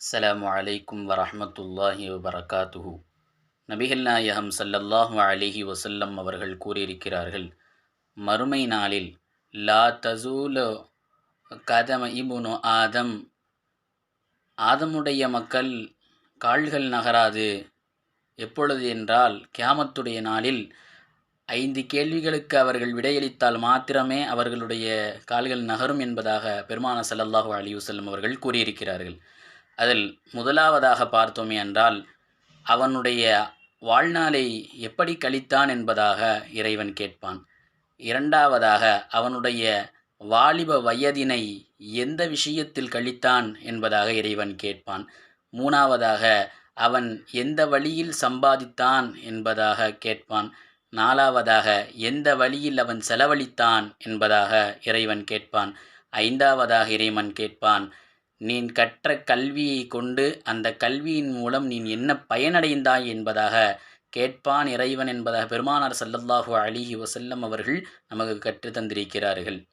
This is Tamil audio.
அஸ்லாம் அலைக்கும் வரமத்துல்லாஹி வபரகாத்துஹு. நபிகள் நாயகம் சல்லல்லாஹு அலைஹி வசல்லம் அவர்கள் கூறியிருக்கிறார்கள் மறுமை நாளில் லா தசூலு கதம இபுனு ஆதம் ஆதமுடைய மக்கள் கால்கள் நகராது. எப்பொழுது என்றால் கியாமத்துடைய நாளில் ஐந்து கேள்விகளுக்கு அவர்கள் விடையளித்தால் மாத்திரமே அவர்களுடைய கால்கள் நகரும் என்பதாக பெருமான சல்லல்லாஹு அலி வஸல்லம் அவர்கள் கூறியிருக்கிறார்கள். அதில் முதலாவதாக பார்த்தோமே என்றால் அவனுடைய வாழ்நாளை எப்படி கழித்தான் என்பதாக இறைவன் கேட்பான். இரண்டாவதாக அவனுடைய வாலிப வயதினை எந்த விஷயத்தில் கழித்தான் என்பதாக இறைவன் கேட்பான். மூணாவதாக அவன் எந்த வழியில் சம்பாதித்தான் என்பதாக கேட்பான். நாலாவதாக எந்த வழியில் அவன் செலவழித்தான் என்பதாக இறைவன் கேட்பான். ஐந்தாவதாக இறைவன் கேட்பான் நீ கற்ற கல்வியை கொண்டு அந்த கல்வியின் மூலம் நீ என்ன பயனடைந்தாய் என்பதாக கேட்பான் இறைவன் என்பதாக பெருமானார் சல்லல்லாஹு அலிஹி வசல்லம் அவர்கள் நமக்கு கற்றுத் தந்திருக்கிறார்கள்.